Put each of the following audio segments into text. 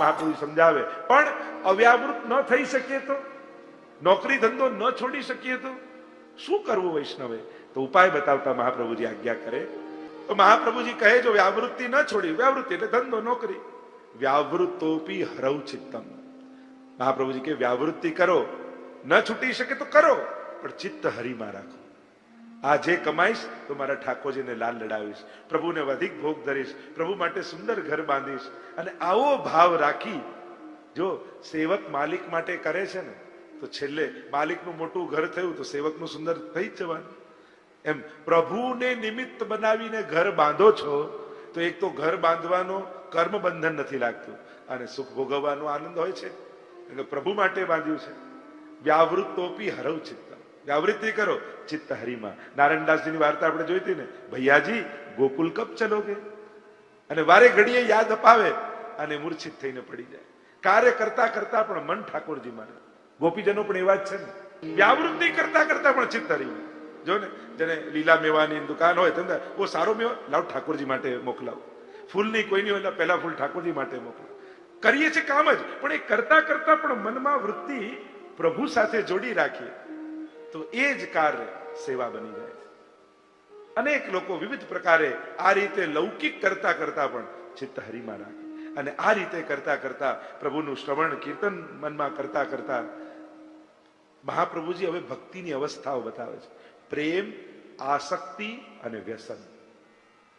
મહાપ્રભુ સમજાવે. પણ અવ્યાવૃત ન થઈ શકીએ તો? નોકરી ધંધો ન છોડી શકીએ તો? શું કરવું વૈષ્ણવે? તો ઉપાય બતાવતા મહાપ્રભુજી આજ્ઞા કરે. તો મહાપ્રભુજી કહે, જો વ્યાવૃત્તિ ન છોડી, વ્યાવૃત્તિ એટલે ધંધો, નોકરી. વ્યાવૃત્તોપી હરવ ચિત્તમ. મહાપ્રભુજી કે, વ્યાવૃત્તિ કરો. ન છૂટી શકે તો કરો, પણ ચિત્ત હરિમાં રાખો. આ જે કમાઈશ, તો મારા ઠાકોરજીને લાલ લડાવીશ, પ્રભુને વધીક ભોગ ધરીશ, પ્રભુ માટે સુંદર ઘર બાંધીશ. અને આવો ભાવ રાખી, જો સેવક માલિક માટે કરે છે ને, તો છેલ્લે માલિકનું મોટું ઘર થયું, તો સેવકનું સુંદર થઈ જ જવાનું. એમ પ્રભુને નિમિત્ત બનાવીને ઘર બાંધો છો, તો એક તો ઘર બાંધવાનો કર્મ બંધન નથી લાગતું, અને સુખ ભોગવવાનો આનંદ હોય છે. એટલે પ્રભુ માટે બાંધ્યું છે. વ્યાવૃત ટોપી હરવ ચિત્ત વ્યાવૃત્તિ કરો. ચિત્ત હરિમાં નારાયણદાસજીની વાર્તા આપણે જોઈ ને. ભૈયાજી, ગોકુલ કપ ચલોગે. અને વારે ઘડીએ યાદ અપાવે અને મૂર્છિત થઈને પડી જાય. કાર્ય કરતા કરતા પણ મન ઠાકોરજી મારે. ગોપીજનો પણ એવા જ છે ને. વ્યાવૃત્તિ કરતા કરતા પણ ચિત્ત હરિમાં જો ને, જેને લીલા મેવાની દુકાન હોય તેમ ઓ સારો મેવો. લાવ ઠાકોરજી માટે મોકલાવો. ફૂલની કોઈની હોય પેલા ફૂલ ઠાકોરજી માટે મોકલાવો. કરીએ છીએ કામ જ, પણ એ કરતા કરતા પણ મનમાં વૃત્તિ પ્રભુ સાથે જોડી રાખીએ. તો એ જ કાર્ય સેવા બની જાય. અનેક લોકો વિવિધ પ્રકારે આ રીતે લૌકિક કરતા કરતા પણ ચિત્ત હરિમાં રાખે. અને આ રીતે કરતા કરતા પ્રભુનું શ્રવણ, કીર્તન મનમાં કરતા કરતા મહાપ્રભુજી હવે ભક્તિની અવસ્થાઓ બતાવે છે. પ્રેમ, આસક્તિ અને વ્યસન.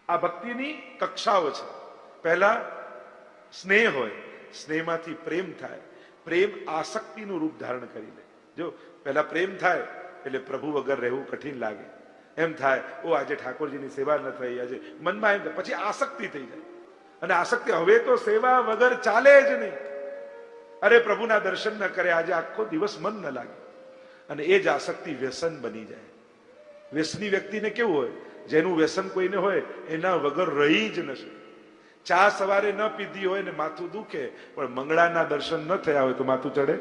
આ ભક્તિની કક્ષાઓ છે. પહેલા સ્નેહ હોય, સ્નેહમાંથી પ્રેમ થાય. પ્રેમ આસક્તિનું રૂપ ધારણ કરી લે. જો પહેલા પ્રેમ થાય એટલે પ્રભુ વગર રહેવું કઠિન લાગે. એમ થાય, ઓ, આજે ઠાકોરજીની સેવા ન થઈ, આજે મનમાં એમ. પછી આસક્તિ થઈ જાય. અને આસક્તિ હવે તો સેવા વગર ચાલે જ નહીં. અરે, પ્રભુના દર્શન ન કરે, આજે આખો દિવસ મન ન લાગે. અને એ જ આસક્તિ વ્યસન બની જાય. વ્યસની વ્યક્તિને કેવું હોય, જેનું વ્યસન કોઈને હોય, એના વગર રહી જ નથી ચા સવારે ન પીધી હોય ને માથું દુખે, પણ મંગળાના દર્શન ન થયા હોય તો માથું ચડે?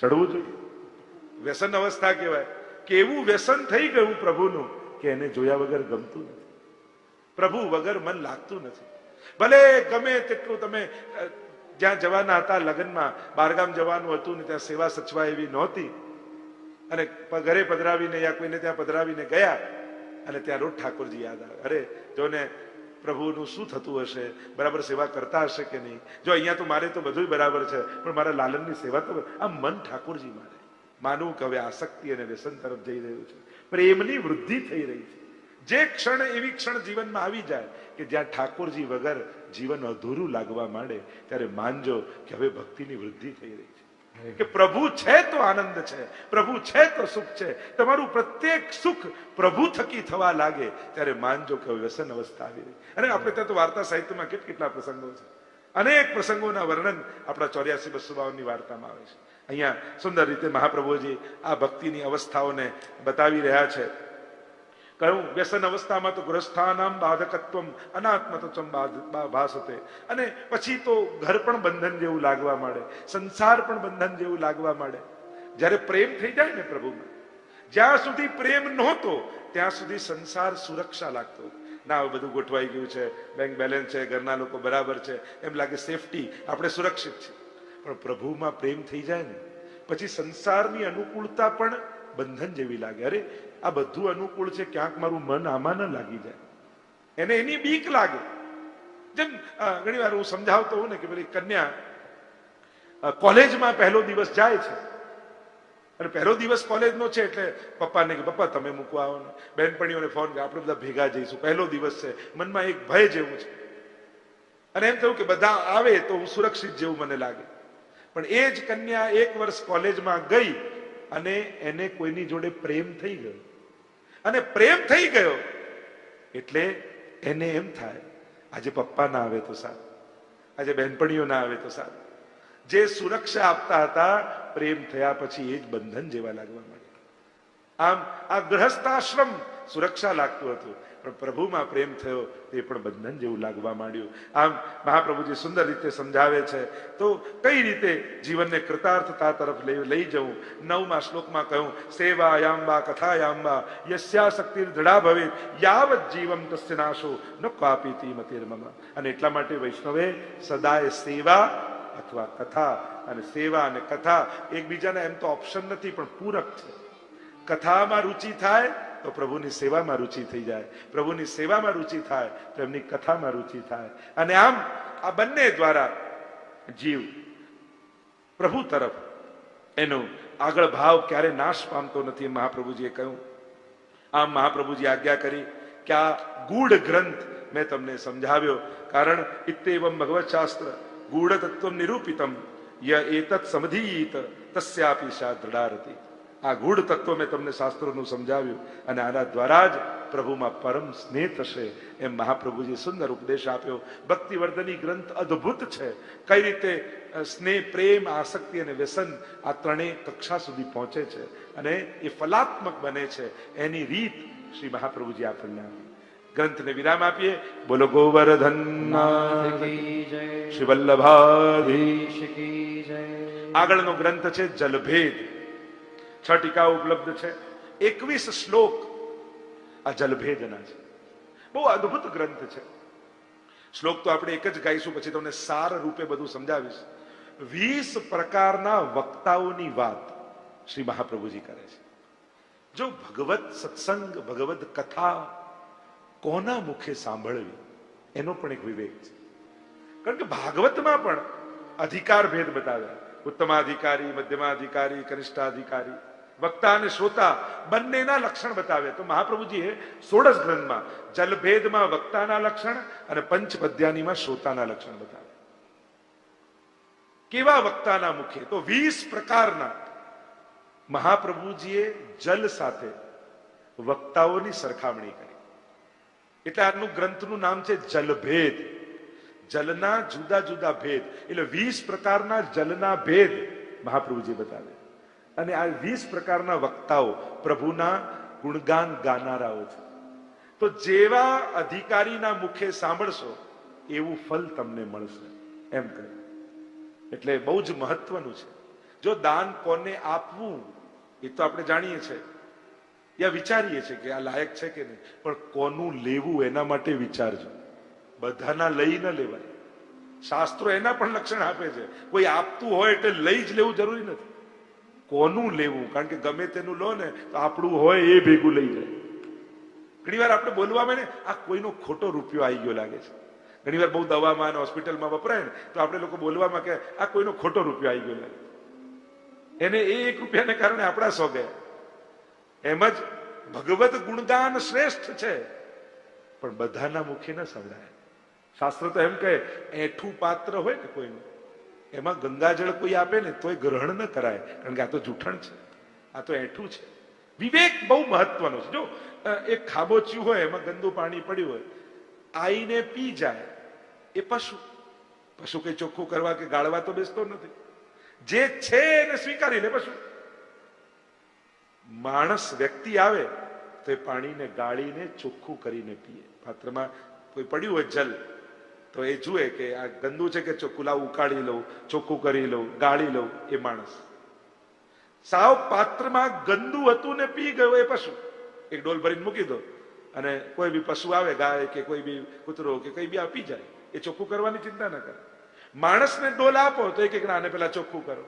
ચડવું જોઈએ. વ્યસન અવસ્થા કહેવાય. કે એવું વ્યસન થઈ ગયું પ્રભુનું કે એને જોયા વગર ગમતું નથી. પ્રભુ વગર મન લાગતું નથી. ભલે ગમે તેટલું તમે જ્યાં જવાના હતા લગ્નમાં, બારગામ જવાનું હતું ને ત્યાં સેવા સચવા એવી નહોતી. અને ઘરે પધરાવીને યા કોઈને ત્યાં પધરાવીને ગયા અને ત્યાં રોજ ઠાકોરજી યાદ આવે. અરે, જો ને પ્રભુનું શું થતું હશે? બરાબર સેવા કરતા હશે કે નહીં? જો અહીંયા તો મારે તો બધું બરાબર છે, પણ મારા લાલનની સેવા તો આ મન ઠાકોરજી મારે. માનવું કે હવે આસક્તિ અને વ્યસન તરફ જઈ રહ્યું છે. પ્રેમની વૃદ્ધિ થઈ રહી છે. જે ક્ષણ એવી ક્ષણ જીવનમાં આવી જાય કે જ્યાં ઠાકોરજી વગર જીવન અધૂરું લાગવા માંડે, ત્યારે માનજો કે હવે ભક્તિની વૃદ્ધિ થઈ રહી છે. કે પ્રભુ છે તો આનંદ છે, પ્રભુ છે તો સુખ છે. તમારું પ્રત્યેક સુખ પ્રભુ થકી થવા લાગે, ત્યારે માનજો કે વ્યસન અવસ્થા આવી રહી. અને આપણે ત્યાં તો વાર્તા સાહિત્યમાં કેટ કેટલા પ્રસંગો છે. અનેક પ્રસંગોના વર્ણન આપણા ચોર્યાસી બસો બાવનની વાર્તામાં આવે છે. અહીંયા સુંદર રીતે મહાપ્રભુજી આ ભક્તિની અવસ્થાઓને બતાવી રહ્યા છે. કહ્યું, વ્યસન અવસ્થામાં તો ગૃહસ્થાનામ બાધકત્વમ અનાત્મતત્વમ ભાસતે. અને પછી તો ઘર પણ બંધન જેવું લાગવા માંડે, સંસાર પણ બંધન જેવું લાગવા માંડે. જ્યારે પ્રેમ થઈ જાય ને પ્રભુમાં, જ્યાં સુધી પ્રેમ નહોતો, ત્યાં સુધી સંસાર સુરક્ષા લાગતો. ના હવે બધું ગોઠવાઈ ગયું છે, બેંક બેલેન્સ છે, ઘરના લોકો બરાબર છે. એમ લાગે સેફટી આપણે સુરક્ષિત છે પણ પ્રભુમાં પ્રેમ થઈ જાય ને, પછી સંસારની અનુકૂળતા પણ બંધન જેવી લાગે. અરે, આ બધું અનુકૂળ છે, ક્યાંક મારું મન આમાં ન લાગી જાય. એને એની બીક લાગે. જેમ ઘણી વાર હું સમજાવતો હોઉં ને કે પેલી કન્યા કોલેજમાં પહેલો દિવસ જાય છે. અને પહેલો દિવસ કોલેજનો છે એટલે પપ્પાને કે, પપ્પા, તમે મૂકવા આવો ને. બહેનપણીઓને ફોન કે આપણે બધા ભેગા જઈશું. પહેલો દિવસ છે. મનમાં એક ભય જેવું છે. અને એમ થયું કે બધા આવે તો હું સુરક્ષિત જેવું મને લાગે. પણ એ જ કન્યા એક વર્ષ કોલેજમાં ગઈ અને એને કોઈની જોડે પ્રેમ થઈ ગયો. અને પ્રેમ થઈ ગયો એટલે એને એમ થાય, આજે પપ્પા ના આવે તો સારું. આજે બહેનપણીઓ ના આવે તો સારું. જે સુરક્ષા આપતા હતા, પ્રેમ થયા પછી એ જ બંધન જેવા લાગવા માંડ્યા. આમ આ ગ્રહસ્થાશ્રમ સુરક્ષા લાગતું હતું. પણ પ્રભુમાં પ્રેમ થયો, તે પણ બંધન જેવું લાગવા માંડ્યું. આમ મહાપ્રભુજી સુંદર રીતે સમજાવે છે, તો કઈ રીતે જીવનને કૃતાર્થતા તરફ લઈ લઈ જવું? નવમા શ્લોકમાં કહ્યું સેવાયાંબા કથાયાંબા યસ્યા શક્તિ દ્રઢા ભવે યાવત જીવમ તસ્ય નાશો, ન ક્વાપીતિ મતિર્મમ અને એટલા માટે વૈષ્ણવે સદાય સેવા અથવા કથા અને સેવા અને કથા એકબીજાના એમ તો ઓપ્શન નથી, પણ પૂરક છે. કથામાં રુચિ થાય તો પ્રભુની સેવામાં રુચિ થઈ જાય. પ્રભુની સેવામાં રુચિ થાય તો એમની કથામાં રુચિ થાય. અને આમ આ બંને દ્વારા જીવ પ્રભુ તરફ એનો આગળ ભાવ ક્યારે નાશ પામતો નથી મહાપ્રભુજીએ કહ્યું. આમ મહાપ્રભુજી આજ્ઞા કરી કે આ ગૂઢ ગ્રંથ મેં તમને સમજાવ્યો. કારણ ઇત્તેવમ ભગવત શાસ્ત્ર ગૂઢ તત્વ નિરૂપિતમ ય એતત સમધીત તસ્યાપી શા દ્રઢારતી. આ ગૂઢ તત્વ મેં તમને શાસ્ત્રોનું સમજાવ્યું અને આના દ્વારા જ પ્રભુમાં પરમ સ્નેહ થશે એમ મહાપ્રભુજી સુંદર ઉપદેશ આપ્યો. ભક્તિવર્ધની ગ્રંથ અદ્ભુત છે. કઈ રીતે સ્નેહ, પ્રેમ, આસક્તિ અને વ્યસન આ ત્રણેય કક્ષા સુધી પહોંચે છે અને એ ફલાત્મક બને છે એની રીત શ્રી મહાપ્રભુજી આપણને આપી. ગ્રંથને વિરામ આપીએ. બોલો ગોવર્ધન શ્રી વલ્લભાધી દેશ કી જય. આગળનો ગ્રંથ છે જલભેદ. છ ટીકા ઉપલબ્ધ છે. એકવીસ શ્લોક આ જલભેદના છે. બહુ અદ્ભુત ગ્રંથ છે. શ્લોક તો આપણે એક જ ગાઈશું, પછી તમને સાર રૂપે બધું સમજાવીશ. વીસ પ્રકારના વક્તાઓની વાત શ્રી મહાપ્રભુજી કરે છે. જો ભગવત સત્સંગ, ભગવત કથા કોના મુખે સાંભળવી? એનો પણ એક વિવેક છે. કારણ કે ભાગવતમાં પણ અધિકાર ભેદ બતાવ્યા. ઉત્તમાધિકારી, મધ્યમાધિકારી, કનિષ્ઠાધિકારી. વક્તા અને શ્રોતા બંનેના લક્ષણ બતાવે. તો મહાપ્રભુજીએ સોળસ ગ્રંથમાં જલભેદમાં વક્તાના લક્ષણ અને પંચપદ્યાનીમાં શ્રોતાના લક્ષણ બતાવે કેવા વક્તાના મુખે? તો વીસ પ્રકારના. મહાપ્રભુજીએ જલ સાથે વક્તાઓની સરખામણી કરી. એટલે આનું ગ્રંથનું નામ છે જલભેદ. જલના જુદા જુદા ભેદ. એટલે વીસ પ્રકારના જલના ભેદ મહાપ્રભુજી બતાવે અને આ વીસ પ્રકારના વક્તાઓ પ્રભુના ગુણગાન ગાનારાઓ છે. તો જેવા અધિકારીના મુખે સાંભળશો, એવું ફલ તમને મળશે, એમ કહે. એટલે બહુ જ મહત્વનું છે. જો દાન કોને આપવું, એ તો આપણે જાણીએ છીએ યા વિચારીએ છીએ કે આ લાયક છે કે નહીં, પણ કોનું લેવું એના માટે વિચારજો. બધાના લઈ ન લેવાય. શાસ્ત્રો એના પણ લક્ષણ આપે છે. કોઈ આપતું હોય એટલે લઈ જ લેવું જરૂરી નથી. કોનું લેવું? કારણ કે ગમે તેનું લો ને, તો આપણું હોય એ ભેગું લઈ જાય. ઘણી વાર આપણે બોલવામાં ને, આ કોઈનો ખોટો રૂપિયો આવી ગયો લાગે છે. ઘણી વાર બહુ દવામાં અને હોસ્પિટલમાં વપરાય ને, તો આપણે લોકો બોલવામાં કે, આ કોઈનો ખોટો રૂપિયો આવી ગયો લાગે. એને એ એક રૂપિયાને કારણે આપણા સો ગયા એમ જ ભગવત ગુણદાન શ્રેષ્ઠ છે. પણ બધાના મુખે ન સંભળાય. શાસ્ત્ર તો એમ કહે, એઠું પાત્ર હોય ને કોઈનું એમાં ગંગાજળ કોઈ આપે ને તોય ગ્રહણ ન કરાય, કારણ કે આ તો જૂઠણ છે. આ તો એઠું છે. વિવેક બહુ મહત્વનો છે. જો એક ખાબોચિયું હોય, એમાં ગંદુ પાણી પડ્યું હોય, આઈને પી જાય એ પશુ. પશુ કઈ ચોખ્ખું કરવા કે ગાળવા તો બેસતો નથી. જે છે એને સ્વીકારી લે પશુ. માણસ વ્યક્તિ આવે તો એ પાણીને ગાળીને ચોખ્ખું કરીને પીએ. પાત્રમાં કોઈ પડ્યું હોય જલ તો એ જુએ કે આ ગંદુ છે કે ચોખ્ખું? લાવ ઉકાળી લઉં, ચોખ્ખું કરી લઉં, ગાળી લઉં, એ માણસ. સાવ પાત્રમાં ગંદુ હતું ને પી ગયો એ પશુ. એક ડોલ ભરીને મૂકી દો. અને કોઈ બી પશુ આવે, ગાય કે કોઈ બી કૂતરો કે કોઈ બી આ પી જાય. એ ચોખ્ખું કરવાની ચિંતા ન કરે. માણસને ડોલ આપો તો એક એક આને પેલા ચોખ્ખું કરો.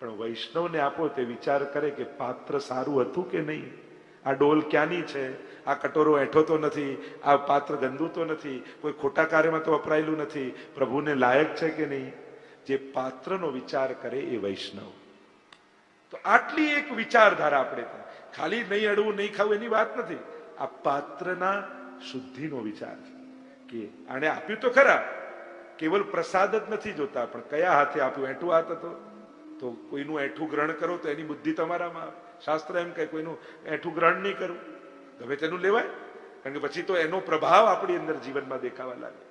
પણ વૈષ્ણવને આપો તે વિચાર કરે કે પાત્ર સારું હતું કે નહીં? આ ડોલ ક્યાંની છે? આ કટોરો એઠો તો નથી, આ પાત્ર ગંદુ તો નથી, કોઈ ખોટા કાર્યમાં તો વપરાયેલું નથી. પ્રભુને લાયક છે કે નહીં? જે પાત્રનો વિચાર કરે એ વૈષ્ણવ. તો આટલી એક વિચારધારા આપણે ખાલી નહીં અડવું, નહીં ખાવું એની વાત નથી. આ પાત્રના શુદ્ધિનો વિચાર કે આને આપ્યું તો ખરા. કેવલ પ્રસાદ જ નથી જોતા, પણ કયા હાથે આપ્યું? એઠું હાથ હતો. તો કોઈનું એઠું ગ્રહણ કરો તો એની બુદ્ધિ તમારામાં આવે. શાસ્ત્ર એમ કહે, કોઈનું એઠું ગ્રહણ નહીં કરવું. ગમે તેનું લેવાય. કારણ કે પછી તો એનો પ્રભાવ આપણી અંદર જીવનમાં દેખાવા લાગે.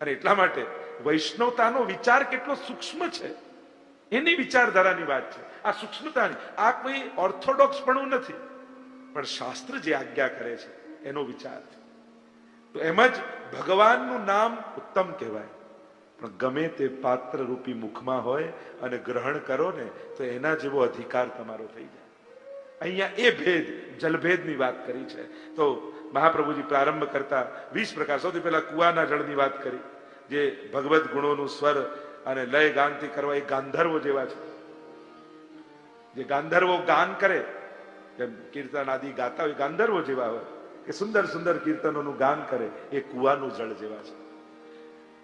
અને એટલા માટે વૈષ્ણવતાનો વિચાર કેટલો સૂક્ષ્મ છે. એની વિચારધારાની વાત છે. આ સૂક્ષ્મતાની, આ કોઈ ઓર્થોડોક્સ પણ નથી. પણ શાસ્ત્ર જે આજ્ઞા કરે છે, એનો વિચાર છે. તો એમ જ ભગવાનનું નામ ઉત્તમ કહેવાય. પણ ગમે તે પાત્ર રૂપી મુખમાં હોય અને ગ્રહણ કરો ને, તો એના જેવો અધિકાર તમારો થઈ જાય. અહીંયા એ ભેદ, જલભેદની વાત કરી છે. તો મહાપ્રભુજી પ્રારંભ કરતા વીસ પ્રકાર. સૌથી પહેલા કુવાના જળની વાત કરી, જે ભગવત ગુણોનું સ્વર અને લય ગાનથી કરવા એ ગાંધર્વો જેવા છે. જે ગાંધર્વો ગાન કરે, જેમ કીર્તન આદિ ગાતા હોય, ગાંધર્વો જેવા હોય કે સુંદર સુંદર કીર્તનોનું ગાન કરે, એ કુવાનું જળ જેવા છે.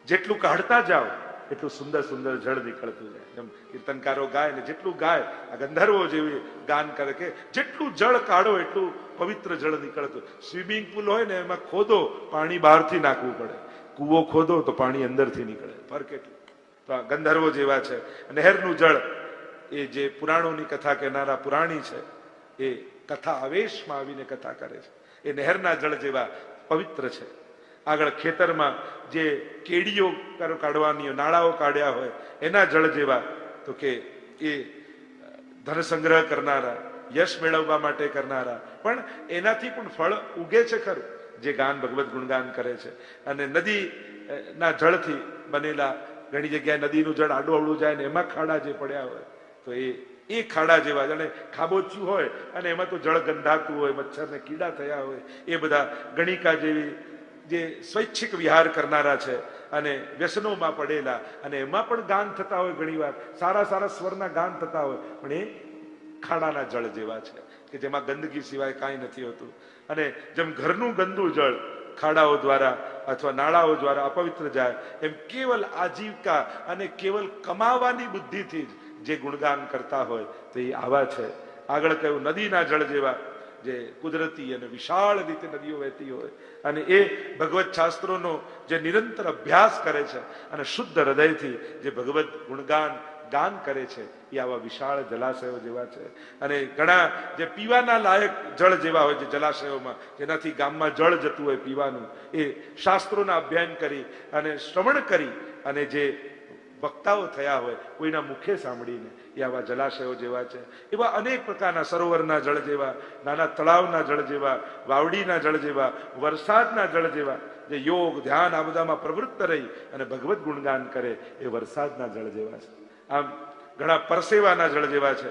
જેટલું કાઢતા જાઓ એટલું સુંદર સુંદર જળ નીકળતું જાય. એમ કીર્તનકારો ગાય ને જેટલું ગાય, આ ગંધર્વો જેવી ગાન કરે કે જેટલું જળ કાઢો એટલું પવિત્ર જળ નીકળતું. સ્વિમિંગ પુલ હોય ને એમાં ખોદો, પાણી બહારથી નાખવું પડે. કૂવો ખોદો તો પાણી અંદરથી નીકળે. ફરક એટલું. તો આ ગંધર્વો જેવા છે. નહેરનું જળ, એ જે પુરાણોની કથા કહેનારા પુરાણી છે, એ કથા આવેશમાં આવીને કથા કરે છે. એ નહેરના જળ જેવા પવિત્ર છે. આગળ ખેતરમાં જે કેડીઓ કાઢવાની, નાળાઓ કાઢ્યા હોય, એના જળ જેવા, તો કે એ ધન સંગ્રહ કરનારા, યશ મેળવવા માટે કરનારા. પણ એનાથી પણ ફળ ઉગે છે ખરું, જે ગાન ભગવત ગુણગાન કરે છે. અને નદી ના જળથી બનેલા ઘણી જગ્યાએ નદીનું જળ આડું અવળું જાય ને એમાં ખાડા જે પડ્યા હોય, તો એ એ ખાડા જેવા, જાણે ખાબોચ્યું હોય, અને એમાં તો જળ ગંધાતું હોય, મચ્છરને કીડા થયા હોય, એ બધા ગણિકા જેવી જે સ્વૈચ્છિક વિહાર કરનારા છે અને વ્યસનોમાં પડેલા અને એમાં પણ ગાન થતા હોય ઘણીવાર, સારા સારા સ્વરના ગાન થતા હોય, પણ એ ખાડાના જળ જેવા છે કે જેમાં ગંદકી સિવાય કાંઈ નથી હોતું. અને જેમ ઘરનું ગંદુ જળ ખાડાઓ દ્વારા અથવા નાળાઓ દ્વારા અપવિત્ર જાય, એમ કેવલ આજીવિકા અને કેવલ કમાવાની બુદ્ધિથી જ જે ગુણગાન કરતા હોય તો એ આવા છે. આગળ કહ્યું, નદીના જળ જેવા જે કુદરતી અને વિશાળ રીતે નદીઓ વહેતી હોય અને એ ભગવત શાસ્ત્રોનો જે નિરંતર અભ્યાસ કરે છે અને શુદ્ધ હૃદયથી જે ભગવત ગુણગાન ગાન કરે છે, એ આવા વિશાળ જલાશયો જેવા છે. અને ઘણા જે પીવાના લાયક જળ જેવા હોય છે જલાશયોમાં, જેનાથી ગામમાં જળ જતું હોય પીવાનું, એ શાસ્ત્રોના અભ્યયન કરી અને શ્રવણ કરી અને જે વક્તાઓ થયા હોય, કોઈના મુખે સાંભળીને એ આવા જલાશયો જેવા છે, એવા અનેક પ્રકારના સરોવરના જળ જેવા, નાના તળાવના જળ જેવા, વાવડીના જળ જેવા, વરસાદના જળ જેવા, જે યોગ, ધ્યાન આ બધામાં પ્રવૃત્ત રહી અને ભગવત ગુણગાન કરે એ વરસાદના જળ જેવા છે. આમ ઘણા પરસેવાના જળ જેવા છે,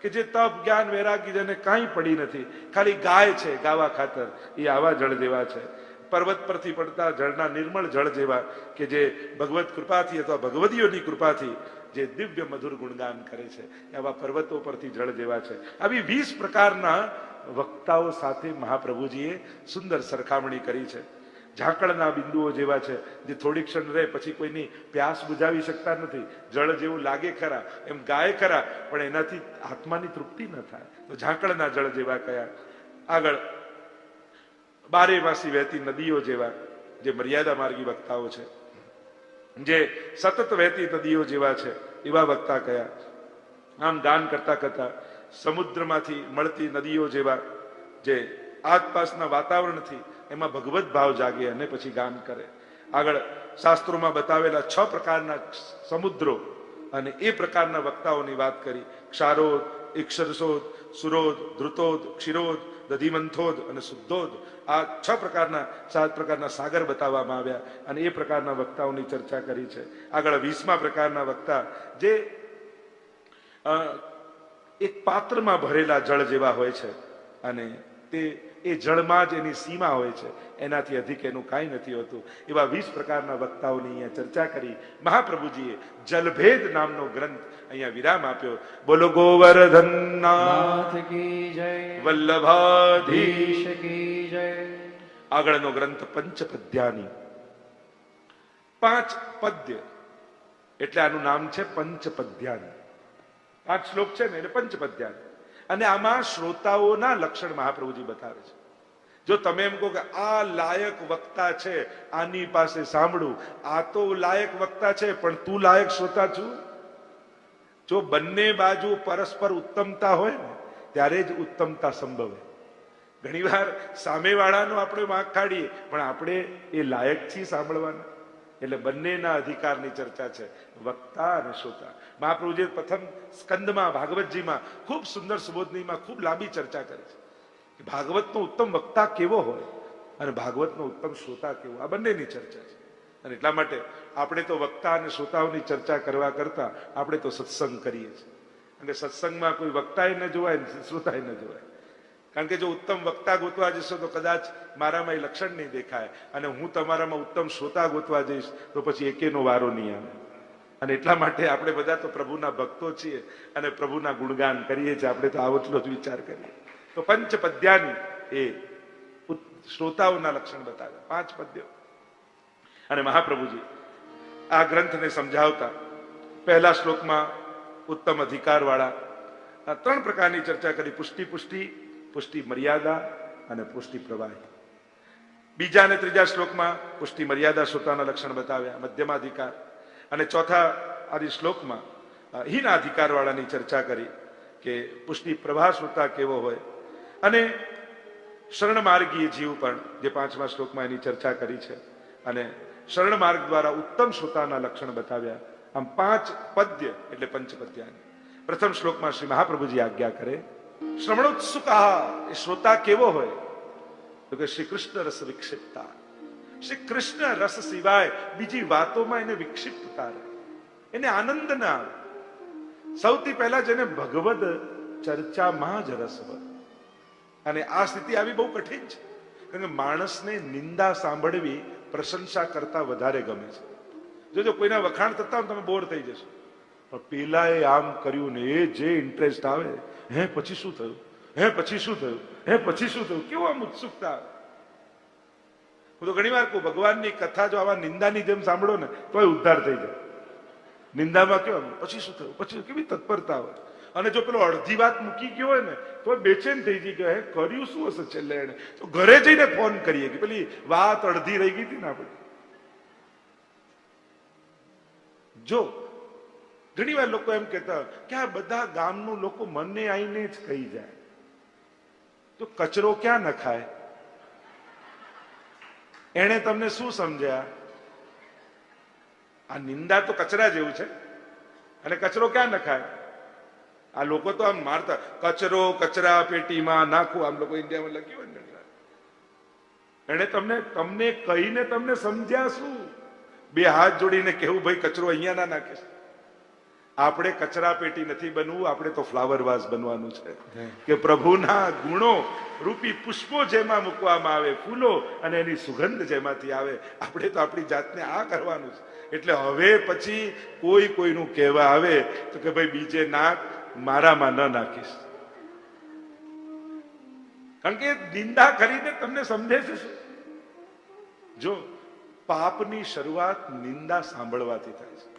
કે જે તપ, જ્ઞાન વૈરાગી જેને કાંઈ પડી નથી, ખાલી ગાય છે ગાવા ખાતર, એ આવા જળ જેવા છે. પર્વત પરથી પડતા જળના નિર્મળ જળ જેવા કે જે ભગવત કૃપાથી અથવા ભગવદીઓની કૃપાથી જે દિવ્ય મધુર ગુણગાન કરે છે એવા પર્વતો પરથી જળ જેવા છે. આવી વીસ પ્રકારના વક્તાઓ સાથે મહાપ્રભુજીએ સુંદર સરખામણી કરી છે. ઝાકળના બિંદુઓ જેવા છે, જે થોડી ક્ષણ રહે પછી કોઈની પ્યાસ બુજાવી શકતા નથી. જળ જેવું લાગે ખરા, એમ ગાય ખરા, પણ એનાથી આત્માની તૃપ્તિ ન થાય. તો ઝાકળના જળ જેવા કયા? આગળ બારે માસી વહેતી નદીઓ જેવા જે મર્યાદા માર્ગી વક્તાઓ છે. જે સતત વહેતી નદીઓ જેવા છે, એવા વક્તા કયા? આમ ગાન કરતા કરતા સમુદ્રમાંથી મળતી નદીઓ જેવા જે આસપાસના વાતાવરણથી એમાં ભગવત ભાવ જાગે અને પછી ગાન કરે. આગળ શાસ્ત્રોમાં બતાવેલા છ પ્રકારના સમુદ્રો અને એ પ્રકારના વક્તાઓની વાત કરી. ક્ષારોદ ઇક્ષરસોદ સુરોદ ધ્રુતોદ ક્ષીરોદ દધિમંથોદ અને શુદ્ધોદ આ છ પ્રકારના, સાત પ્રકારના સાગર બતાવવામાં આવ્યા અને એ પ્રકારના વક્તાઓની ચર્ચા કરી છે. આગળ વીસમા પ્રકારના વક્તા જે એક પાત્રમાં ભરેલા જળ જેવા હોય છે અને તે એ જળમાં જ એની સીમા હોય છે. એનાથી અધિક એનું કાંઈ નથી હોતું. એવા વીસ પ્રકારના વક્તાઓની અહીંયા ચર્ચા કરી. મહાપ્રભુજીએ જલભેદ નામનો ગ્રંથ અહીંયા વિરામ આપ્યો. બોલો ગોવર્ધનના નાથ કી જય. વલ્લભાધીશ કી જય. આગળનો ગ્રંથ પંચપદ્યાની. પાંચ પદ્ય. એટલે આનું નામ છે પંચપદ્યાની. પાંચ શ્લોક છે ને, એટલે પંચપદ્યાની. અને આમાં શ્રોતાઓના લક્ષણ મહાપ્રભુજી બતાવે છે. જો તમે એમ કહો કે આ લાયક વક્તા છે, આની પાસે સાંભળું, આ તો લાયક વક્તા છે, પણ તું લાયક શ્રોતા છું? જો બંને બાજુ પરસ્પર ઉત્તમતા હોય ને, ત્યારે જ ઉત્તમતા સંભવે. ઘણીવાર સામેવાળાનો આપણે વાંક કાઢીએ પણ આપણે એ લાયક છીએ સાંભળવાના. એટલે બંનેના અધિકારની ચર્ચા છે. વક્તા અને શ્રોતા. મહાપ્રભુજી પ્રથમ સ્કંદમાં, ભાગવતજીમાં ખૂબ સુંદર સુબોધનીમાં ખૂબ લાંબી ચર્ચા કરે છે. કે ભાગવતનો ઉત્તમ વક્તા કેવો હોય અને ભાગવતનો ઉત્તમ શ્રોતા કેવો? આ બંનેની ચર્ચા છે. અને એટલા માટે આપણે તો વક્તા અને શ્રોતાઓની ચર્ચા કરવા કરતા આપણે તો સત્સંગ કરીએ છીએ. અને સત્સંગમાં કોઈ વક્તાએ ન જોવાય શ્રોતાએ ન જોવાય. કારણ કે જો ઉત્તમ વક્તા ગોતવા જશો તો કદાચ મારામાં એ લક્ષણ નહીં દેખાય. અને હું તમારામાં ઉત્તમ શ્રોતા ગોતવા જઈશ તો પછી એકેનો વારો નહીં આવે. અને એટલા માટે આપણે બધા તો પ્રભુના ભક્તો છીએ અને પ્રભુના ગુણગાન કરીએ છીએ. આપણે તો આવટલો જ વિચાર કરીએ. તો પંચ પદ્યાની એ શ્રોતાઓના લક્ષણ બતાવે. પાંચ પદ્યો. અને મહાપ્રભુજી, આ ગ્રંથને સમજાવતા પહેલા શ્લોકમાં ઉત્તમ અધિકારવાળા ત્રણ પ્રકારની ચર્ચા કરી. પુષ્ટિ પુષ્ટિ પુષ્ટિ મર્યાદા અને પુષ્ટિ પ્રવાહી. બીજા અને ત્રીજા શ્લોકમાં પુષ્ટિ મર્યાદા શ્રોતાના લક્ષણ બતાવ્યા, મધ્યમાધિકાર. અને ચોથા આદિ શ્લોકમાં હિના અધિકારવાળાની ચર્ચા કરી કે પુષ્ટિ પ્રવાહ શ્રોતા કેવો હોય. અને શરણ માર્ગીય જીવ પણ જે પાંચમા શ્લોકમાં એની ચર્ચા કરી છે અને શરણ માર્ગ દ્વારા ઉત્તમ શ્રોતાના લક્ષણ બતાવ્યા. આમ પાંચ પદ્ય એટલે પંચપદ્યાની પ્રથમ શ્લોકમાં શ્રી મહાપ્રભુજી આજ્ઞા કરે શ્રવણોત્સુકા એ શ્રોતા કેવો હોય? તો કે શ્રી કૃષ્ણ રસ વિક્ષિપ્તા શ્રી કૃષ્ણ રસ સિવાય બીજી વાતોમાં એને વિક્ષિપ્તતા રહે એને આનંદ ના આવે. સૌથી પહેલા જેને ભગવદ ચર્ચામાં જ રસ હોય. અને આ સ્થિતિ આવી બહુ કઠિન છે. કારણ કે માણસને નિંદા સાંભળવી પ્રશંસા કરતા વધારે ગમે છે. જોજો કોઈના વખાણ થતા તમે બોર થઈ જશો. પણ પેલાએ આમ કર્યું ને એ જે ઇન્ટરેસ્ટ આવે હે, પછી શું થયું? હે, પછી શું થયું? હે, પછી શું થયું? કેવું આમ ઉત્સુકતા? હું તો ઘણી વાર કહું, ભગવાનની કથા જો આવા નિંદાની જેમ સાંભળો ને, તોય ઉદ્ધાર થઈ જાય. નિંદામાં કેવું પછી શું થયું? પછી કેવી તત્પરતા હોય? અને જો પેલો અડધી વાત મૂકી ગયો હોય ને, તો બેચેન થઈ ગઈ કે, હે, કર્યું શું હશે છેલ્લે? એને તો ઘરે જઈને ફોન કરીએ કે, પેલી વાત અડધી રહી ગઈ હતી ને આપણે. જો ઘણી વાર લોકો એમ કહેતા કે આ બધા ગામનું લોકો મનને આવીને જ કહી જાય. તો કચરો ક્યાં નખાય? એણે તમને શું સમજ્યા? આ નિંદા તો કચરા જેવું છે. અને કચરો ક્યાં નખાય? આ લોકો તો આમ મારતા, કચરો કચરા પેટીમાં નાખો. આમ લોકો ઇન્ડિયામાં લખ્યું હોય ને એણે તમને તમને કહીને તમને સમજ્યા શું? બે હાથ જોડીને કેવું ભાઈ, કચરો અહીંયા ના નાખીશ આપણે કચરા પેટી નથી બનવું આપણે તો ફ્લાવર વાસ બનવાનું છે. કે પ્રભુના ગુણો રૂપી પુષ્પો જેમાં મૂકવામાં આવે ફૂલો અને એની સુગંધ જેમાંથી આવે આપણે તો આપણી જાતને આ કરવાનું છે. એટલે હવે પછી કોઈ કોઈનું કહેવા આવે તો કે ભાઈ બીજે નાક મારામાં ન નાખીશ. કારણ કે નિંદા કરીને તમને સમજે છે શું? જો પાપની શરૂઆત નિંદા સાંભળવાથી થાય છે.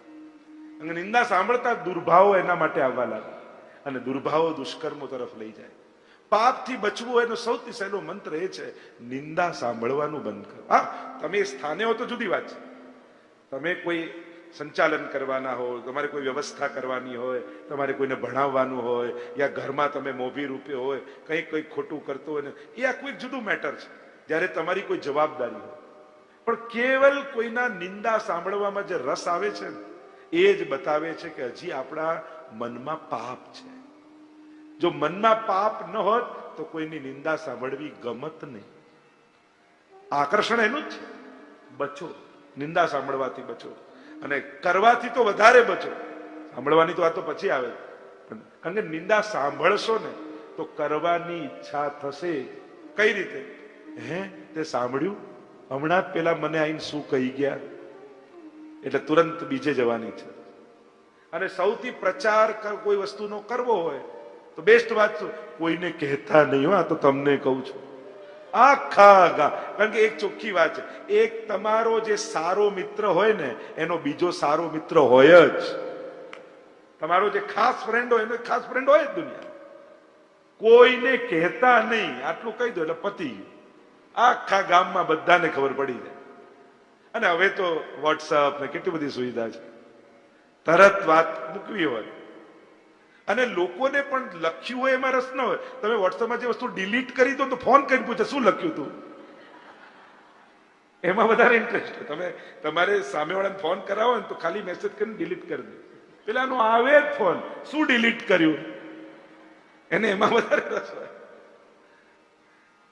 અને નિંદા સાંભળતા દુર્ભાવો એના માટે આવવા લાગે અને દુર્ભાવો દુષ્કર્મો તરફ લઈ જાય. પાપથી બચવું એનો સૌથી સહેલો મંત્ર એ છે, નિંદા સાંભળવાનું બંધ કરો. હા, તમે સ્થાને હો તો જુદી વાત છે. તમે કોઈ સંચાલન કરવાના હોય, તમારે કોઈ વ્યવસ્થા કરવાની હોય, તમારે કોઈને ભણાવવાનું હોય, યા ઘરમાં તમે મોભી રૂપે હોય કંઈક કંઈક ખોટું કરતો હોય ને, એ આખું એક જુદું મેટર છે. જ્યારે તમારી કોઈ જવાબદારી હોય. પણ કેવલ કોઈના નિંદા સાંભળવામાં જે રસ આવે છે ને એ જ બતાવે છે કે હજી આપણા મનમાં પાપ છે. જો મનમાં પાપ ન હોત, તો કોઈની નિંદા સાંભળવી ગમત નહીં. આકર્ષણ એનું જ છે. બચો. નિંદા સાંભળવાથી બચો. અને કરવાથી તો વધારે બચો. સાંભળવાની તો વાત તો પછી આવે. કારણ કે નિંદા સાંભળશો ને, તો કરવાની ઈચ્છા થશે. કઈ રીતે? હે? તે સાંભળ્યું? હમણાં પેલા મને આઈને શું કહી ગયા? એટલે તુરંત બીજે જવાની છે. અને સૌથી પ્રચાર કોઈ વસ્તુનો કરવો હોય, તો બેસ્ટ વાત શું? કોઈને કહેતા નહીં આ તો તમને કહું છું. આખા ગા, કારણ કે એક ચોખ્ખી વાત છે. એક તમારો જે સારો મિત્ર હોય ને, એનો બીજો સારો મિત્ર હોય જ. તમારો જે ખાસ ફ્રેન્ડ હોય, એનો ખાસ ફ્રેન્ડ હોય જ દુનિયા કોઈને કહેતા નહીં. આટલું કહી દો એટલે પતિ આખા ગામમાં બધાને ખબર પડી જાય. અને હવે તો વોટ્સઅપ ને કેટલી બધી સુવિધા છે. તરત વાત મૂકવી હોય. અને લોકોને પણ લખ્યું હોય એમાં રસ ન હોય. તમે વોટ્સઅપમાં જે વસ્તુ ડિલીટ કરી દો તો ફોન કરીને પૂછે, શું લખ્યું તું? એમાં વધારે ઇન્ટરેસ્ટ તમે તમારે સામેવાળાને ફોન કરાવો ને તો ખાલી મેસેજ કરીને ડિલીટ કરી દો. પેલાનો આવે જ ફોન શું ડિલીટ કર્યું? એને એમાં વધારે રસ હોય.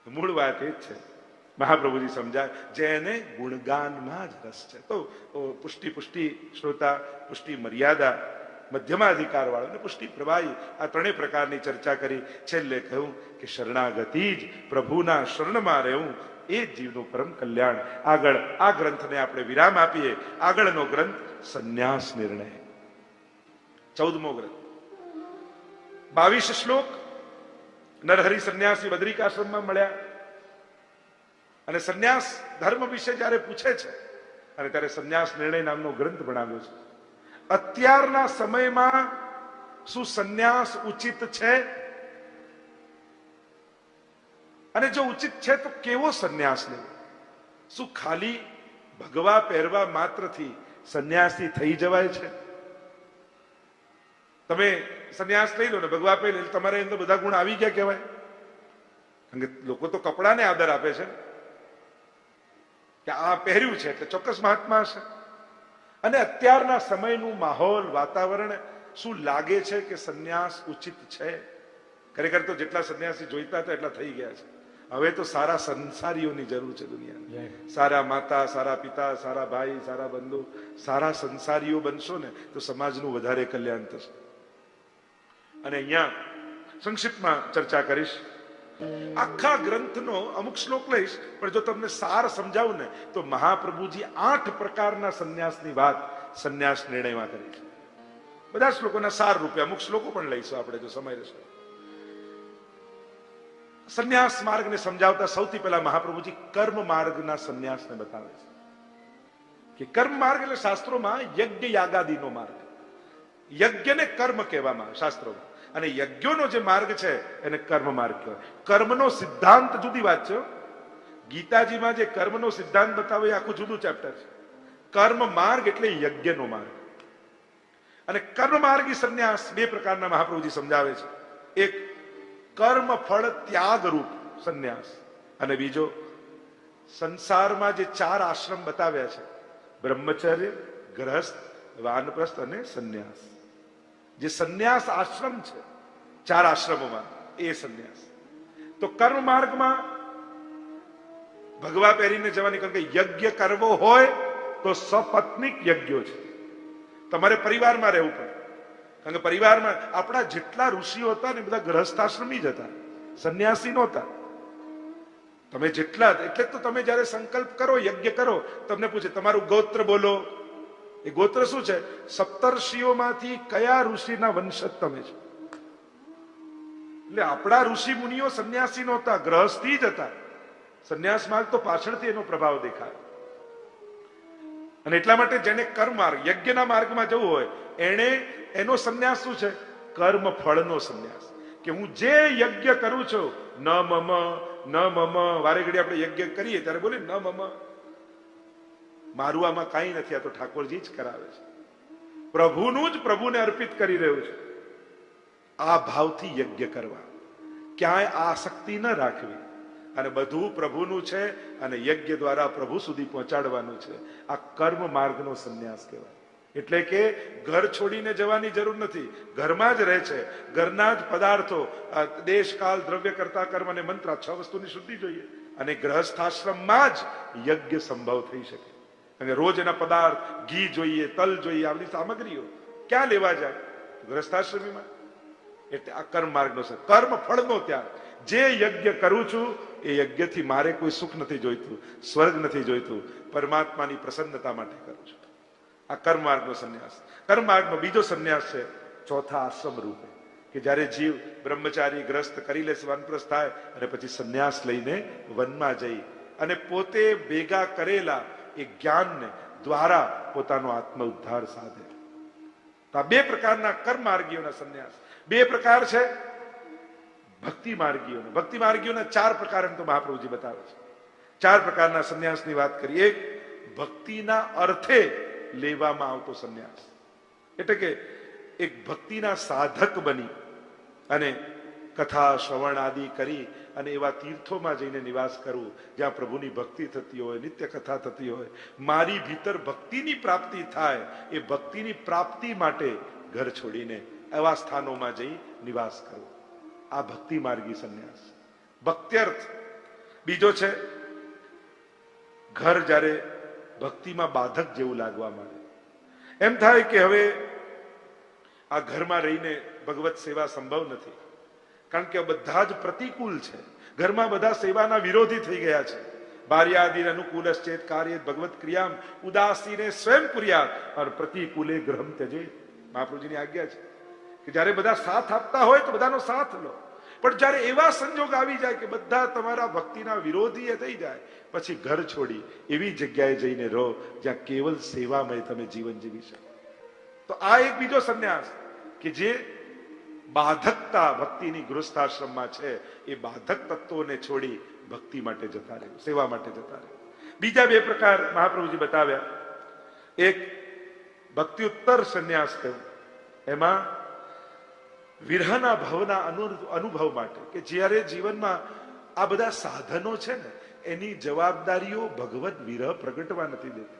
મૂળ વાત એ જ છે. મહાપ્રભુજી સમજાય, જેને ગુણગાનમાં જ રસ છે. તો પુષ્ટિ પુષ્ટિ શ્રોતા, પુષ્ટિ મર્યાદા મધ્યમાધિકાર વાળો અને પુષ્ટિ પ્રવાહી, આ ત્રણેય પ્રકારની ચર્ચા કરી. છેલ્લે કહ્યું કે શરણાગતિ જ પ્રભુના શરણમાં રહેવું એ જીવનું પરમ કલ્યાણ. આગળ આ ગ્રંથને આપણે વિરામ આપીએ. આગળનો ગ્રંથ, સંન્યાસ નિર્ણય. ચૌદમો ગ્રંથ. બાવીસ શ્લોક. નરહરિ સંન્યાસી બદ્રિકાશ્રમમાં મળ્યા. અને સંન્યાસ ધર્મ વિશે જ્યારે પૂછે છે, અને ત્યારે સંન્યાસ નિર્ણય નામનો ગ્રંથ બનાવ્યો છે. અત્યારના સમયમાં શું સંન્યાસ ઉચિત છે? અને જો ઉચિત છે તો કેવો સંન્યાસ લેવો? શું ખાલી ભગવા પહેરવા માત્રથી સંન્યાસી થઈ જવાય છે? તમે સંન્યાસ લઈ લો ને ભગવા પહેરી તમારે એમ અંદર બધા ગુણ આવી ગયા કહેવાય. કારણ કે લોકો તો કપડાને આદર આપે છે. ને. કે આ પહેર્યું છે એટલે ચોક્કસ મહાત્મા હશે. અને અત્યારના સમયનું માહોલ વાતાવરણ શું લાગે છે કે સંન્યાસ ઉચિત છે? ખરેખર તો જેટલા સંન્યાસી જોઈતા હતા એટલા થઈ ગયા છે. હવે તો સારા સંસારીઓની જરૂર છે દુનિયા સારા માતા સારા પિતા સારા ભાઈ સારા બંધુ સારા સંસારીઓ બનશો ને તો સમાજનું વધારે કલ્યાણ થશે. અને અહીંયા સંક્ષિપ્તમાં ચર્ચા કરીશ. આખા ગ્રંથનો અમુક શ્લોક લઈશ, પણ જો તમને સાર સમજાવું ને, તો મહાપ્રભુજી આઠ પ્રકારના સંન્યાસની વાત સંન્યાસ નિર્ણયમાં કરી છે. બધા શ્લોકોના સાર રૂપે, અમુક શ્લોકો પણ લઈશું આપણે જો સમય રહેશે. સંન્યાસ માર્ગને સમજાવતા સૌથી પહેલા મહાપ્રભુજી કર્મ માર્ગના સંન્યાસને બતાવે છે. કે કર્મ માર્ગ એટલે શાસ્ત્રોમાં યજ્ઞ યાગાદીનો માર્ગ. યજ્ઞને કર્મ કહેવામાં શાસ્ત્રોમાં. અને યજ્ઞોનો જે માર્ગ છે, એને કર્મ માર્ગ કહેવાય. કર્મનો સિદ્ધાંત જુદી વાત છે ગીતાજીમાં જે કર્મનો સિદ્ધાંત બતાવે એ આખું જુદું ચેપ્ટર છે. કર્મ માર્ગ એટલે યજ્ઞનો માર્ગ. અને કર્મ માર્ગી સંન્યાસ બે પ્રકારના મહાપ્રભુજી સમજાવે છે. એક, કર્મ ફળ ત્યાગ રૂપ સંન્યાસ. અને બીજો, સંસારમાં જે ચાર આશ્રમ બતાવ્યા છે. બ્રહ્મચર્ય, ગ્રહસ્થ, વાનપ્રસ્થ અને સંન્યાસ. જે સંન્યાસ આશ્રમ છે, ચાર આશ્રમોમાં, એ સંન્યાસ. તો કર્મ માર્ગમાં ભગવા પહેરીને જવાની કારણ કે યજ્ઞ કરવો હોય તો સપત્નિક યજ્ઞો છે. તમારે પરિવારમાં રહેવું પડે. કારણ કે પરિવારમાં આપણા જેટલા ઋષિઓ હતા ને બધા ગ્રહસ્થાશ્રમી જ હતા. સંન્યાસી નહોતા. તમે જેટલા, એટલે તો તમે જ્યારે સંકલ્પ કરો, યજ્ઞ કરો, તમને પૂછે, તમારું ગોત્ર બોલો. એ ગોત્ર શું છે? સપ્તર્ષિઓમાંથી કયા ઋષિના વંશજ તમે છો? એટલે આપણા ઋષિ મુનિઓ સંન્યાસી નહોતા ગ્રહસ્થી જ હતા. સંન્યાસ માર્ગ તો પાછળથી એનો પ્રભાવ દેખાય. અને એટલા માટે જેને કર્મ માર્ગ યજ્ઞના માર્ગમાં જવું હોય એને એનો સંન્યાસ શું છે? કર્મ ફળનો સંન્યાસ. કે હું જે યજ્ઞ કરું છું, ન મમ ન મમ, વારે ઘડી આપણે યજ્ઞ કરીએ, ત્યારે બોલે ન મમ. મારું આમાં કાંઈ નથી, આ તો ઠાકોરજી જ કરાવે છે. પ્રભુનું જ પ્રભુને અર્પિત કરી રહ્યું છે. આ ભાવથી યજ્ઞ કરવા. ક્યાંય આસક્તિ ન રાખવી. અને બધું પ્રભુનું છે અને યજ્ઞ દ્વારા પ્રભુ સુધી પહોંચાડવાનું છે. આ કર્મ માર્ગનો સંન્યાસ કહેવાય. એટલે કે ઘર છોડીને જવાની જરૂર નથી. ઘરમાં જ રહે છે. ઘરના જ પદાર્થો દેશ, કાલ, દ્રવ્ય કરતા કર્મ અને મંત્ર છ વસ્તુની શુદ્ધિ જોઈએ. અને ગ્રહસ્થાશ્રમમાં જ યજ્ઞ સંભવ થઈ શકે. અને રોજ એના પદાર્થ, ઘી જોઈએ, તલ જોઈએ આવી સામગ્રીઓ ક્યાં લેવા જાય? ગ્રસ્તાશ્રમીમાં એટલે આ કર્મ માર્ગનો છે. કર્મ ફળનો ત્યાગ. જે યજ્ઞ કરું છું, એ યજ્ઞથી મારે કોઈ સુખ નથી જોઈતું, સ્વર્ગ નથી જોઈતું. પરમાત્માની પ્રસન્નતા માટે કરું છું. આ કર્મ માર્ગનો સંન્યાસ. કર્મ માર્ગનો બીજો સંન્યાસ છે, ચોથા આશ્રમ રૂપે. કે જ્યારે જીવ બ્રહ્મચારી ગ્રસ્ત કરી લે, વનપ્રસ્થ થાય, અને પછી સંન્યાસ લઈને વનમાં જઈ અને પોતે ભેગા કરેલા એ જ્ઞાનને દ્વારા પોતાનો આત્મ ઉદ્ધાર સાધે આ બે પ્રકારના કર્મ માર્ગીઓના સંન્યાસ. બે પ્રકાર છે ભક્તિ માર્ગીઓના ભક્તિ માર્ગીઓના ચાર પ્રકાર એમ તો મહાપ્રભુજી બતાવે છે. ચાર પ્રકારના સંન્યાસની વાત કરીએ. એક, ભક્તિના અર્થે લેવામાં આવતો સંન્યાસ. એટલે કે એક ભક્તિના સાધક બની અને કથા, શ્રવણ આદિ કરી અને એવા તીર્થોમાં જઈને નિવાસ કરવું જ્યાં પ્રભુની ભક્તિ થતી હોય નિત્ય કથા થતી હોય, મારી ભીતર ભક્તિની પ્રાપ્તિ થાય, એ ભક્તિની પ્રાપ્તિ માટે ઘર છોડીને એવા સ્થાનોમાં જઈ નિવાસ કરવો આ ભક્તિ માર્ગી સંન્યાસ. ભક્ત્યર્થ. બીજો છે, ઘર જ્યારે ભક્તિમાં બાધક જેવું લાગવા માંડે. એમ થાય કે હવે આ ઘરમાં રહીને ભગવત સેવા સંભવ નથી. કારણ કે બધા જ પ્રતિકૂળ છે. ઘરમાં બધા સેવાના વિરોધી થઈ ગયા છે. બાર્યાદિન અનુકૂલ અશ્ચેત કાર્ય, ભગવત ક્રિયામ, ઉદાસીને સ્વયં પુર્યા અને પ્રતિકૂલે ગ્રહમ તજે મહાપ્રભુજીની આજ્ઞા છે કે જ્યારે બધા સાથ આપતા હોય તો બધાનો સાથ લો. પણ જ્યારે એવા સંજોગ આવી જાય કે બધા તમારા ભક્તિના વિરોધી થઈ જાય, પછી ઘર છોડી એવી જગ્યાએ જઈને રહો જ્યાં કેવલ સેવામય તમે જીવન જીવી શકો. તો આ એક બીજો સંન્યાસ કે જે બાધકતા ભક્તિની ગૃહસ્થાશ્રમમાં છે, એ બાધક તત્વોને છોડી ભક્તિ માટે જતા રહે, સેવા માટે જતા રહે. બીજા બે પ્રકાર મહાપ્રભુજી બતાવ્યા. એક ભક્તિ ઉત્તર સંન્યાસ થયો. એમાં વિરહના ભવના અનુભવ માટે કે જ્યારે જીવનમાં આ બધા સાધનો છે ને, એની જવાબદારીઓ ભગવત વિરહ પ્રગટવા નથી દેતી.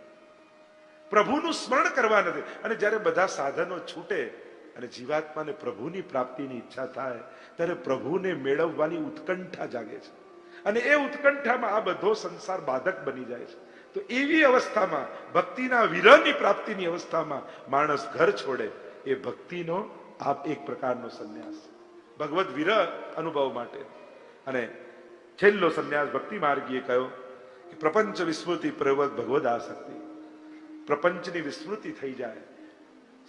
પ્રભુનું સ્મરણ કરવા નથી. અને જ્યારે બધા સાધનો છૂટે અને જીવાત્માને પ્રભુની પ્રાપ્તિની ઈચ્છા થાય, ત્યારે પ્રભુને મેળવવાની ઉત્કંઠા જાગે છે. અને એ ઉત્કંઠામાં આ બધો સંસાર બાધક બની જાય છે. તો એવી અવસ્થામાં, ભક્તિના વિરહની પ્રાપ્તિની અવસ્થામાં માણસ ઘર છોડે, એ ભક્તિનો આપ એક પ્રકારનો સંન્યાસ. ભગવત વિરહ અનુભવ માટે. અને છેલ્લો સંન્યાસ ભક્તિ માર્ગીએ કહ્યો કે પ્રપંચ વિસ્મૃતિ પ્રવત ભગવદ આસક્તિ. પ્રપંચની વિસ્મૃતિ થઈ જાય.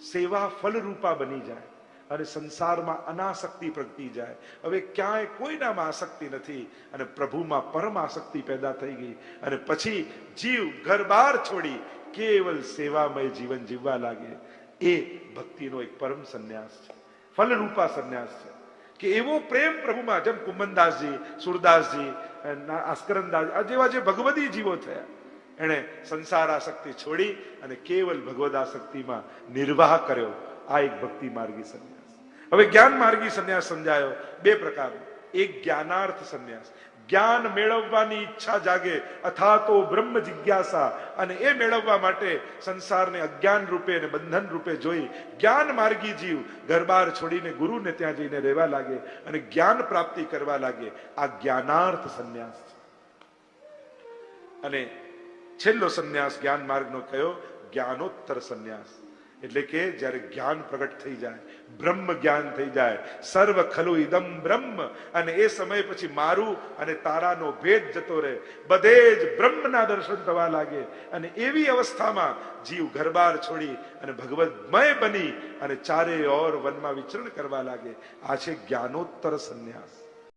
સેવા ફલરૂપા બની જાય અને સંસારમાં અનાસક્તિ પ્રગટી જાય. હવે ક્યાંય કોઈનામાં આસક્તિ નથી અને પ્રભુમાં પરમ આસક્તિ પેદા થઈ ગઈ અને પછી જીવ ઘર છોડી કેવલ સેવામય જીવન જીવવા લાગે. એ ભક્તિનો એક પરમ સંન્યાસ છે. ફલરૂપા સંન્યાસ છે. કે એવો પ્રેમ પ્રભુમાં, જેમ કુંભનદાસજી સુરદાસજી ના આસ્કરણદાસ આ જેવા જે ભગવદી જીવો થયા એણે સંસાર આસક્તિ છોડી અને કેવલ ભગવદ આસક્તિમાં નિર્વાહ કર્યો. આ એક ભક્તિ માર્ગી સંન્યાસ. હવે જ્ઞાન માર્ગી સંન્યાસ સમજાયો. બે પ્રકારનો એક જ્ઞાનાર્થ સંન્યાસ. જ્ઞાન મેળવવાની ઈચ્છા જાગે અથા તો બ્રહ્મ જિજ્ઞાસા અને એ મેળવવા માટે સંસારને અજ્ઞાન રૂપે અને બંધન રૂપે જોઈ જ્ઞાન માર્ગી જીવ ઘરબાર છોડીને ગુરુને ત્યાં જઈને રહેવા લાગે અને જ્ઞાન પ્રાપ્તિ કરવા લાગે. આ જ્ઞાનાર્થ સંન્યાસ અને છેલ્લો સંન્યાસ જ્ઞાન માર્ગનો કયો જ્ઞાનોત્તર સંન્યાસ. એટલે કે જ્યારે જ્ઞાન પ્રગટ થઈ જાય, બ્રહ્મ જ્ઞાન થઈ જાય, સર્વ ખલુ ઇદમ બ્રહ્મ, અને એ સમય પછી મારું અને તારાનો ભેદ જતો રહે. બધે જ બ્રહ્મના દર્શન થવા લાગે. અને એવી અવસ્થામાં જીવ ઘરબાર છોડી અને ભગવતમય બની અને ચારે ઓર વનમાં વિચરણ કરવા લાગે. આ છે જ્ઞાનોત્તર સંન્યાસ.